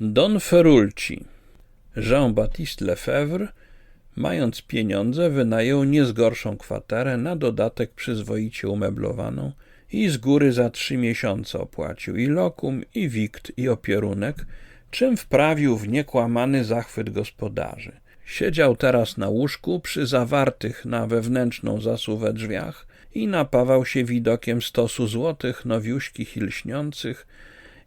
Don Ferulci. Jean-Baptiste Lefebvre, mając pieniądze, wynajął nie z gorszą kwaterę, na dodatek przyzwoicie umeblowaną i z góry za trzy miesiące opłacił i lokum, i wikt, i opierunek, czym wprawił w niekłamany zachwyt gospodarzy. Siedział teraz na łóżku przy zawartych na wewnętrzną zasuwę drzwiach i napawał się widokiem stosu złotych, nowiuśkich i lśniących,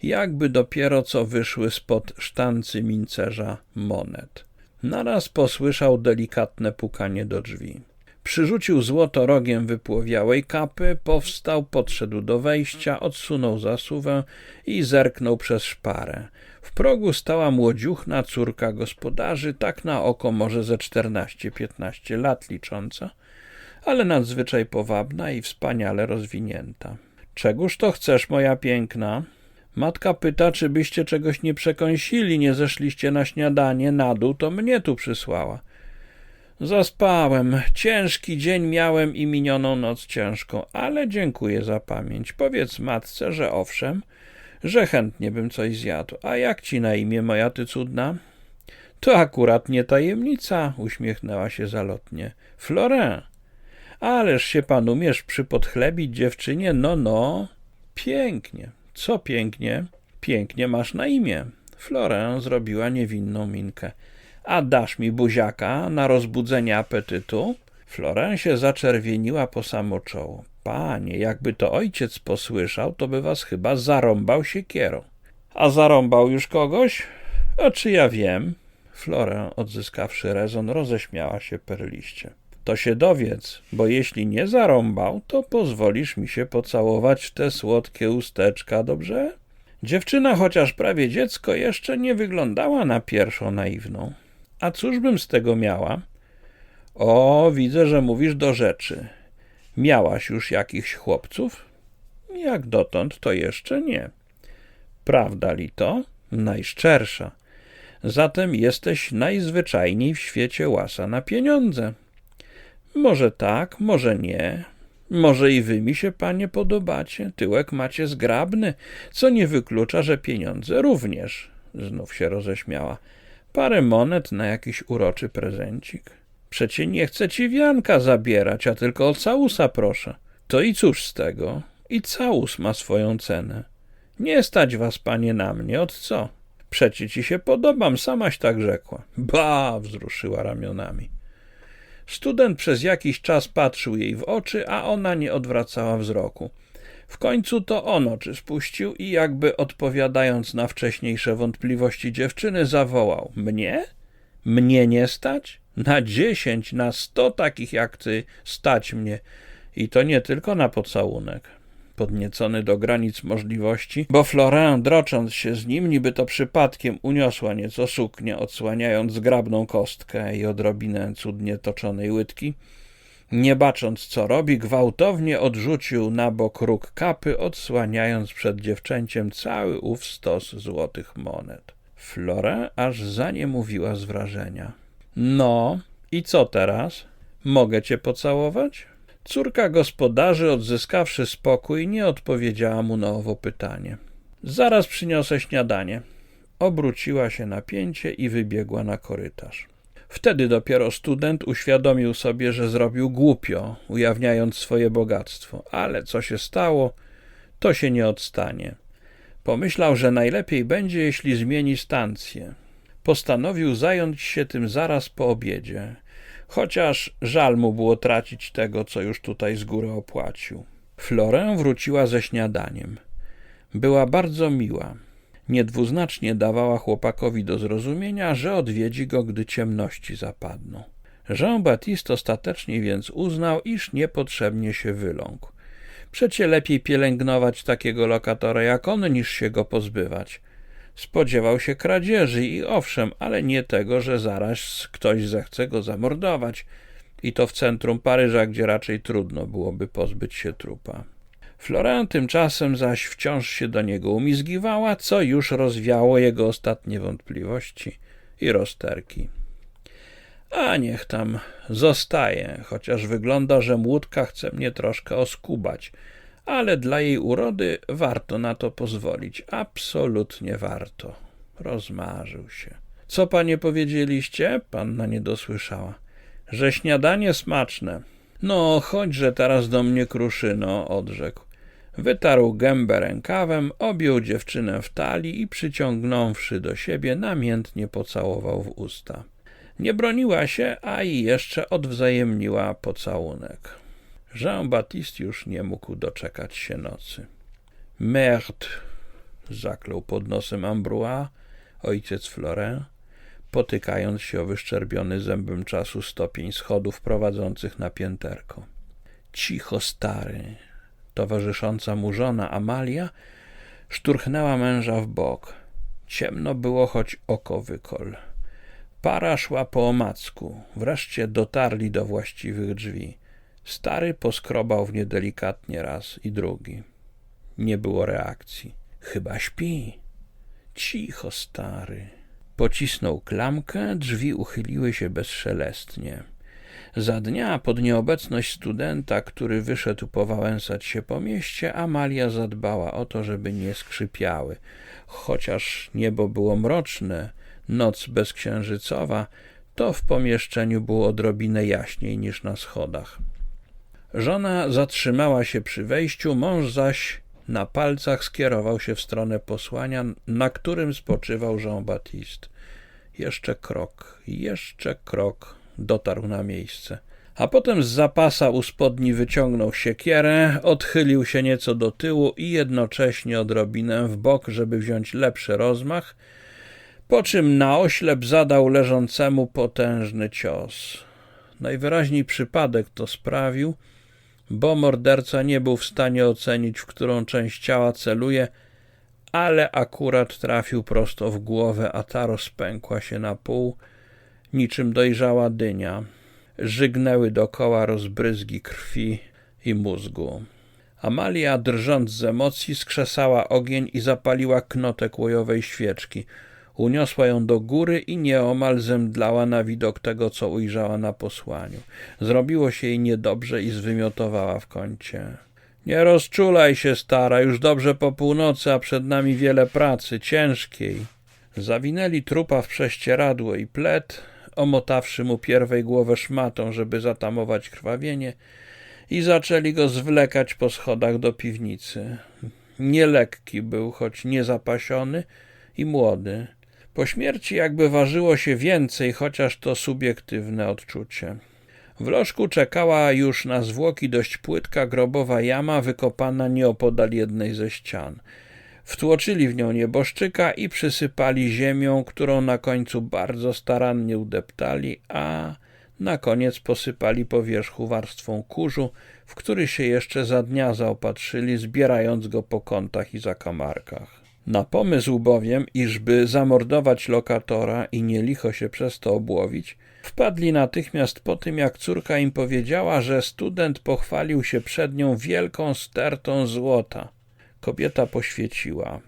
jakby dopiero co wyszły spod sztancy mincerza monet. Naraz posłyszał delikatne pukanie do drzwi. Przyrzucił złoto rogiem wypłowiałej kapy, powstał, podszedł do wejścia, odsunął zasuwę i zerknął przez szparę. W progu stała młodziuchna córka gospodarzy, tak na oko może ze czternaście, piętnaście lat licząca, ale nadzwyczaj powabna i wspaniale rozwinięta. Czegóż to chcesz, moja piękna? Matka pyta, czy byście czegoś nie przekąsili, nie zeszliście na śniadanie na dół, to mnie tu przysłała. Zaspałem. Ciężki dzień miałem i minioną noc ciężką, ale dziękuję za pamięć. Powiedz matce, że owszem, że chętnie bym coś zjadł. A jak ci na imię, moja ty cudna? To akurat nie tajemnica, uśmiechnęła się zalotnie. Florent. Ależ się pan umiesz przypodchlebić dziewczynie, no no. Pięknie. Co pięknie? Pięknie masz na imię. Florent zrobiła niewinną minkę. A dasz mi buziaka na rozbudzenie apetytu? Florent się zaczerwieniła po samo czoło. Panie, jakby to ojciec posłyszał, to by was chyba zarąbał siekierą. A zarąbał już kogoś? A czy ja wiem? Florę, odzyskawszy rezon, roześmiała się perliście. To się dowiedz, bo jeśli nie zarąbał, to pozwolisz mi się pocałować w te słodkie usteczka, dobrze? Dziewczyna, chociaż prawie dziecko, jeszcze nie wyglądała na pierwszą naiwną. A cóż bym z tego miała? O, widzę, że mówisz do rzeczy. Miałaś już jakichś chłopców? Jak dotąd, to jeszcze nie. Prawda li to? Najszczersza. Zatem jesteś najzwyczajniej w świecie łasa na pieniądze. Może tak, może nie. Może i wy mi się, panie, podobacie. Tyłek macie zgrabny, co nie wyklucza, że pieniądze również. Znów się roześmiała. Parę monet na jakiś uroczy prezencik. Przecie nie chcę ci wianka zabierać, a tylko o całusa proszę. To i cóż z tego? I całus ma swoją cenę. Nie stać was, panie, na mnie, od co? Przecie ci się podobam, samaś tak rzekła. Ba, wzruszyła ramionami. Student przez jakiś czas patrzył jej w oczy, a ona nie odwracała wzroku. W końcu to on oczy spuścił i jakby odpowiadając na wcześniejsze wątpliwości dziewczyny, zawołał: Mnie? Mnie nie stać? Na dziesięć, na sto takich jak ty stać mnie. I to nie tylko na pocałunek. Podniecony do granic możliwości, bo Florent, drocząc się z nim, niby to przypadkiem uniosła nieco suknię, odsłaniając zgrabną kostkę i odrobinę cudnie toczonej łydki, nie bacząc co robi, gwałtownie odrzucił na bok róg kapy, odsłaniając przed dziewczęciem cały ów stos złotych monet. Flora aż za nie mówiła z wrażenia. No, i co teraz? Mogę cię pocałować? Córka gospodarzy, odzyskawszy spokój, nie odpowiedziała mu na owo pytanie. Zaraz przyniosę śniadanie. Obróciła się na pięcie i wybiegła na korytarz. Wtedy dopiero student uświadomił sobie, że zrobił głupio, ujawniając swoje bogactwo. Ale co się stało, to się nie odstanie. Pomyślał, że najlepiej będzie, jeśli zmieni stację. Postanowił zająć się tym zaraz po obiedzie, chociaż żal mu było tracić tego, co już tutaj z góry opłacił. Florę wróciła ze śniadaniem. Była bardzo miła. Niedwuznacznie dawała chłopakowi do zrozumienia, że odwiedzi go, gdy ciemności zapadną. Jean-Baptiste ostatecznie więc uznał, iż niepotrzebnie się wyląkł. Przecie lepiej pielęgnować takiego lokatora jak on, niż się go pozbywać. Spodziewał się kradzieży i owszem, ale nie tego, że zaraz ktoś zechce go zamordować. I to w centrum Paryża, gdzie raczej trudno byłoby pozbyć się trupa. Florent tymczasem zaś wciąż się do niego umizgiwała, co już rozwiało jego ostatnie wątpliwości i rozterki. A niech tam zostaje, chociaż wygląda, że młódka chce mnie troszkę oskubać, ale dla jej urody warto na to pozwolić. Absolutnie warto. Rozmarzył się. Co panie powiedzieliście? Panna nie dosłyszała. Że śniadanie smaczne. No, chodźże teraz do mnie, kruszyno, odrzekł. Wytarł gębę rękawem, objął dziewczynę w talii i przyciągnąwszy do siebie, namiętnie pocałował w usta. Nie broniła się, a i jeszcze odwzajemniła pocałunek. Jean-Baptiste już nie mógł doczekać się nocy. Merde, zaklął pod nosem Ambroise, ojciec Florent, potykając się o wyszczerbiony zębem czasu stopień schodów prowadzących na pięterko. Cicho, stary. Towarzysząca mu żona Amalia szturchnęła męża w bok. Ciemno było, choć oko wykol. Para szła po omacku. Wreszcie dotarli do właściwych drzwi. Stary poskrobał w nie delikatnie raz i drugi. Nie było reakcji. Chyba śpi. Cicho, stary. Pocisnął klamkę, drzwi uchyliły się bezszelestnie. Za dnia, pod nieobecność studenta, który wyszedł powałęsać się po mieście, Amalia zadbała o to, żeby nie skrzypiały. Chociaż niebo było mroczne, noc bezksiężycowa, to w pomieszczeniu było odrobinę jaśniej niż na schodach. Żona zatrzymała się przy wejściu, mąż zaś na palcach skierował się w stronę posłania, na którym spoczywał Jean-Baptiste. Jeszcze krok, jeszcze krok, dotarł na miejsce. A potem z zapasa u spodni wyciągnął siekierę, odchylił się nieco do tyłu i jednocześnie odrobinę w bok, żeby wziąć lepszy rozmach, po czym na oślep zadał leżącemu potężny cios. Najwyraźniej przypadek to sprawił, bo morderca nie był w stanie ocenić, w którą część ciała celuje, ale akurat trafił prosto w głowę, a ta rozpękła się na pół, niczym dojrzała dynia. Żygnęły dokoła rozbryzgi krwi i mózgu. Amalia, drżąc z emocji, skrzesała ogień i zapaliła knotek łojowej świeczki – Uniosła ją do góry i nieomal zemdlała na widok tego, co ujrzała na posłaniu. Zrobiło się jej niedobrze i zwymiotowała w kącie. Nie rozczulaj się, stara, już dobrze po północy, a przed nami wiele pracy, ciężkiej. Zawinęli trupa w prześcieradło i plet, omotawszy mu pierwej głowę szmatą, żeby zatamować krwawienie, i zaczęli go zwlekać po schodach do piwnicy. Nielekki był, choć niezapasiony i młody. Po śmierci jakby ważyło się więcej, chociaż to subiektywne odczucie. W lożku czekała już na zwłoki dość płytka grobowa jama wykopana nieopodal jednej ze ścian. Wtłoczyli w nią nieboszczyka i przysypali ziemią, którą na końcu bardzo starannie udeptali, a na koniec posypali po wierzchu warstwą kurzu, w który się jeszcze za dnia zaopatrzyli, zbierając go po kątach i zakamarkach. Na pomysł bowiem, iżby zamordować lokatora i nie licho się przez to obłowić, wpadli natychmiast po tym, jak córka im powiedziała, że student pochwalił się przed nią wielką stertą złota. Kobieta poświeciła.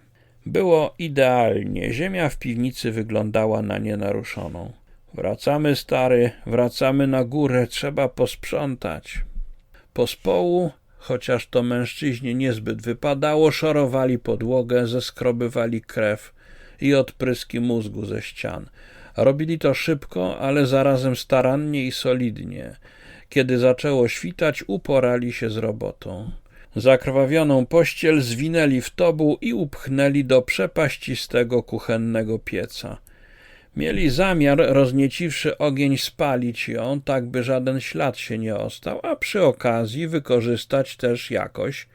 Było idealnie, ziemia w piwnicy wyglądała na nienaruszoną. Wracamy, stary, wracamy na górę, trzeba posprzątać. Pospołu chociaż to mężczyźnie niezbyt wypadało, szorowali podłogę, zeskrobywali krew i odpryski mózgu ze ścian. Robili to szybko, ale zarazem starannie i solidnie. Kiedy zaczęło świtać, uporali się z robotą. Zakrwawioną pościel zwinęli w tobu i upchnęli do przepaścistego kuchennego pieca. Mieli zamiar, roznieciwszy ogień, spalić ją, tak by żaden ślad się nie ostał, a przy okazji wykorzystać też jakoś,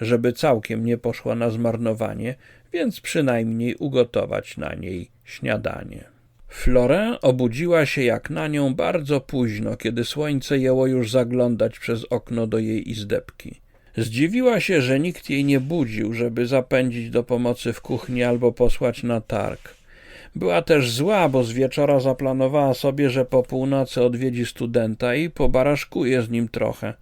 żeby całkiem nie poszła na zmarnowanie, więc przynajmniej ugotować na niej śniadanie. Florent obudziła się jak na nią bardzo późno, kiedy słońce jęło już zaglądać przez okno do jej izdebki. Zdziwiła się, że nikt jej nie budził, żeby zapędzić do pomocy w kuchni albo posłać na targ. Była też zła, bo z wieczora zaplanowała sobie, że po północy odwiedzi studenta i pobaraszkuje z nim trochę.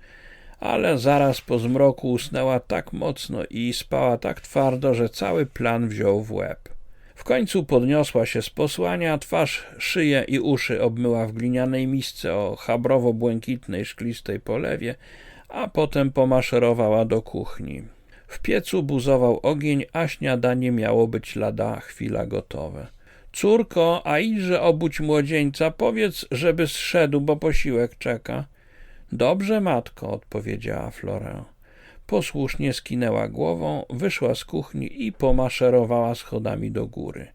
Ale zaraz po zmroku usnęła tak mocno i spała tak twardo, że cały plan wziął w łeb. W końcu podniosła się z posłania, twarz, szyję i uszy obmyła w glinianej misce o chabrowo-błękitnej szklistej polewie, a potem pomaszerowała do kuchni. W piecu buzował ogień, a śniadanie miało być lada chwila gotowe. Córko, a idźże obudź młodzieńca, powiedz, żeby zszedł, bo posiłek czeka. Dobrze, matko, odpowiedziała Florę. Posłusznie skinęła głową, wyszła z kuchni i pomaszerowała schodami do góry.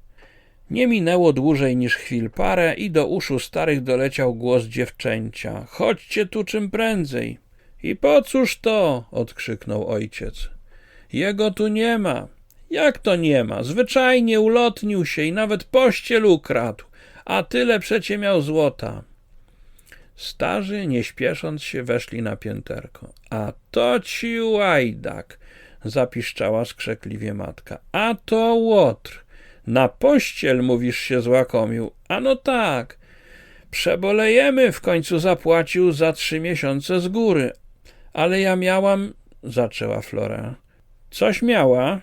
Nie minęło dłużej niż chwil parę i do uszu starych doleciał głos dziewczęcia. Chodźcie tu czym prędzej. I po cóż to? odkrzyknął ojciec. Jego tu nie ma. Jak to nie ma? Zwyczajnie ulotnił się i nawet pościel ukradł, a tyle przecie miał złota. Starzy, nie śpiesząc się, weszli na pięterko. A to ci łajdak, zapiszczała skrzekliwie matka. A to łotr. Na pościel, mówisz, się złakomił. Ano tak. Przebolejemy, w końcu zapłacił za trzy miesiące z góry. Ale ja miałam, zaczęła Flora. Coś miała?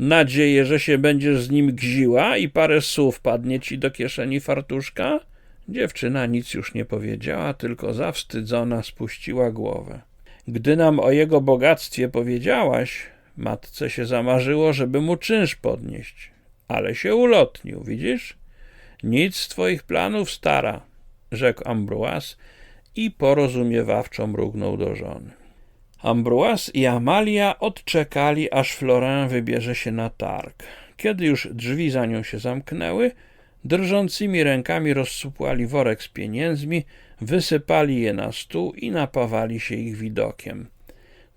Nadzieję, że się będziesz z nim gziła i parę słów padnie ci do kieszeni fartuszka? Dziewczyna nic już nie powiedziała, tylko zawstydzona spuściła głowę. Gdy nam o jego bogactwie powiedziałaś, matce się zamarzyło, żeby mu czynsz podnieść. Ale się ulotnił, widzisz? Nic z twoich planów, stara, rzekł Ambroise i porozumiewawczo mrugnął do żony. Ambroise i Amalia odczekali, aż Florent wybierze się na targ. Kiedy już drzwi za nią się zamknęły, drżącymi rękami rozsupłali worek z pieniędzmi, wysypali je na stół i napawali się ich widokiem.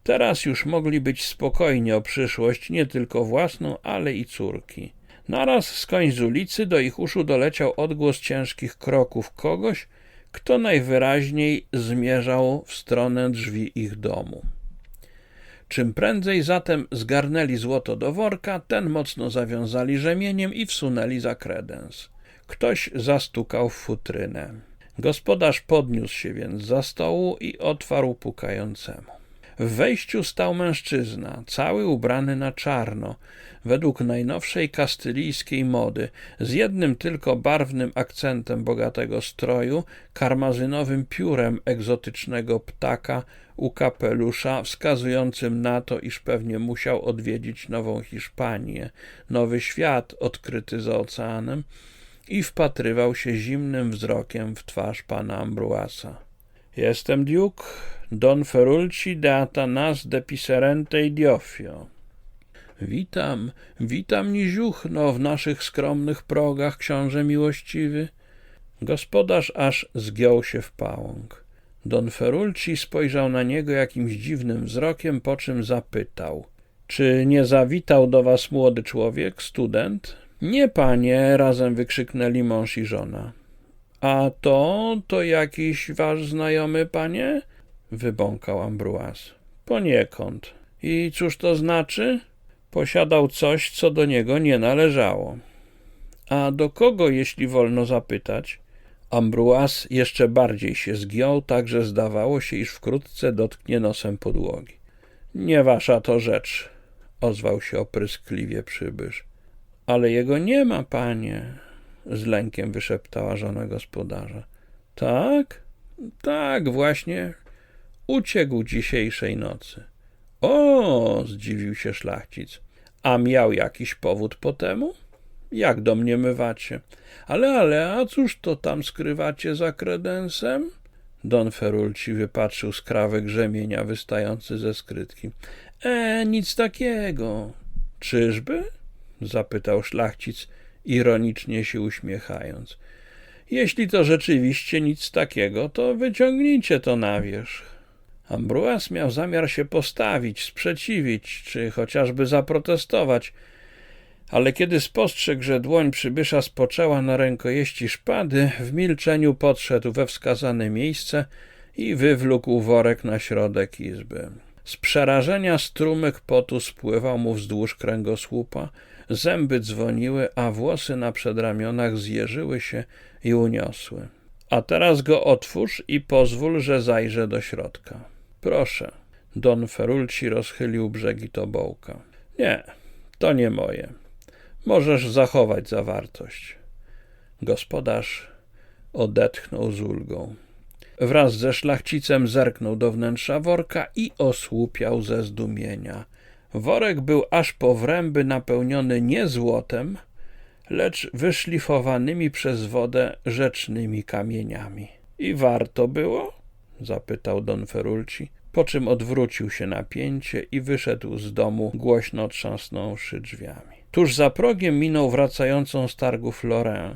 Teraz już mogli być spokojni o przyszłość, nie tylko własną, ale i córki. Naraz skądś z ulicy do ich uszu doleciał odgłos ciężkich kroków kogoś, kto najwyraźniej zmierzał w stronę drzwi ich domu. Czym prędzej zatem zgarnęli złoto do worka, ten mocno zawiązali rzemieniem i wsunęli za kredens. Ktoś zastukał w futrynę. Gospodarz podniósł się więc za stołu i otwarł pukającemu. W wejściu stał mężczyzna, cały ubrany na czarno, według najnowszej kastylijskiej mody, z jednym tylko barwnym akcentem bogatego stroju, karmazynowym piórem egzotycznego ptaka u kapelusza, wskazującym na to, iż pewnie musiał odwiedzić Nową Hiszpanię, nowy świat odkryty za oceanem, i wpatrywał się zimnym wzrokiem w twarz pana Ambruasa. Jestem Duke Don Ferulci de Atanas de Piserente Diofio. Witam, witam niziuchno w naszych skromnych progach, książę miłościwy. Gospodarz aż zgiął się w pałąk. Don Ferulci spojrzał na niego jakimś dziwnym wzrokiem, po czym zapytał. Czy nie zawitał do was młody człowiek, student? Nie, panie, razem wykrzyknęli mąż i żona. A to, to jakiś wasz znajomy, panie? Wybąkał Ambruas. Poniekąd. I cóż to znaczy? Posiadał coś, co do niego nie należało. A do kogo, jeśli wolno zapytać? Ambruas jeszcze bardziej się zgiął, tak że zdawało się, iż wkrótce dotknie nosem podłogi. Nie wasza to rzecz, ozwał się opryskliwie przybysz. Ale jego nie ma, panie, z lękiem wyszeptała żona gospodarza. Tak? Tak, właśnie. Uciekł dzisiejszej nocy. O, zdziwił się szlachcic. A miał jakiś powód po temu? Jak do mnie mywacie? Ale, ale, a cóż to tam skrywacie za kredensem? Don Ferulci wypatrzył skrawek rzemienia wystający ze skrytki. E, nic takiego. Czyżby? zapytał szlachcic, ironicznie się uśmiechając. Jeśli to rzeczywiście nic takiego, to wyciągnijcie to na wierzch. Ambruas miał zamiar się postawić, sprzeciwić, czy chociażby zaprotestować, ale kiedy spostrzegł, że dłoń przybysza spoczęła na rękojeści szpady, w milczeniu podszedł we wskazane miejsce i wywlókł worek na środek izby. Z przerażenia strumyk potu spływał mu wzdłuż kręgosłupa, zęby dzwoniły, a włosy na przedramionach zjeżyły się i uniosły. A teraz go otwórz i pozwól, że zajrzę do środka. Proszę. Don Ferulci rozchylił brzegi tobołka. Nie, to nie moje. Możesz zachować zawartość. Gospodarz odetchnął z ulgą. Wraz ze szlachcicem zerknął do wnętrza worka i osłupiał ze zdumienia. Worek był aż po wręby napełniony nie złotem, lecz wyszlifowanymi przez wodę rzecznymi kamieniami. I warto było? zapytał Don Ferulci, po czym odwrócił się na pięcie i wyszedł z domu, głośno trzasnąwszy drzwiami. Tuż za progiem minął wracającą z targów Lorraine.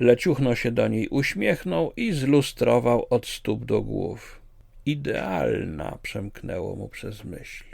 Leciuchno się do niej uśmiechnął i zlustrował od stóp do głów. Idealna, przemknęło mu przez myśl.